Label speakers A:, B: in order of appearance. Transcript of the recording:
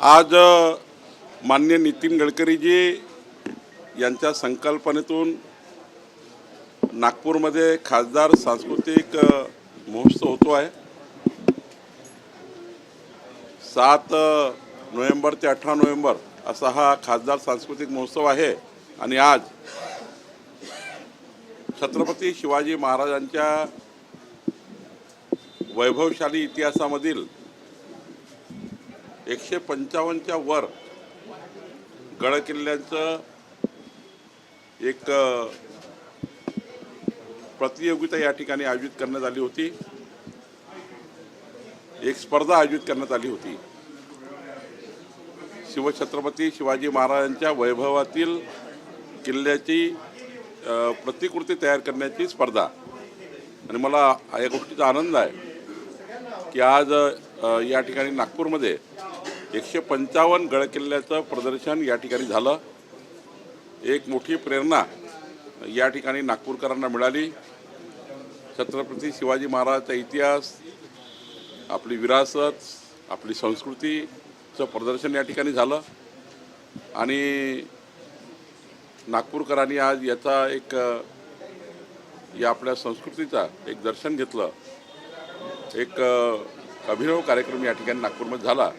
A: आज मान्य नितीन गडकरीजी यांच्या संकल्पनेतून नागपूरमध्ये खासदार सांस्कृतिक महोत्सव होतो आहे. सात नोव्हेंबर ते अठरा नोव्हेंबर असा हा खासदार सांस्कृतिक महोत्सव आहे. आणि आज छत्रपती शिवाजी महाराजांच्या वैभवशाली इतिहासामधील एकशे पंचावन्नच्या वर गडकिल्ल्यांचं एक प्रतियोगिता या ठिकाणी आयोजित करण्यात आली होती. एक स्पर्धा आयोजित करण्यात आली होती. शिवछत्रपती शिवाजी महाराजांच्या वैभवातील किल्ल्याची प्रतिकृती तयार करण्याची स्पर्धा. आणि मला या गोष्टीचा आनंद आहे की आज या ठिकाणी नागपूरमध्ये एकशे पंचावन्न गडकिल्ल्याचं प्रदर्शन या ठिकाणी झालं. एक मोठी प्रेरणा या ठिकाणी नागपूरकरांना मिळाली. छत्रपती शिवाजी महाराजांचा इतिहास आपली विरासत आपली संस्कृतीचं प्रदर्शन या ठिकाणी झालं. आणि नागपूरकरांनी आज याचा एक या आपल्या संस्कृतीचा एक दर्शन घेतलं. एक अभिनव कार्यक्रम या ठिकाणी नागपूरमध्ये झाला.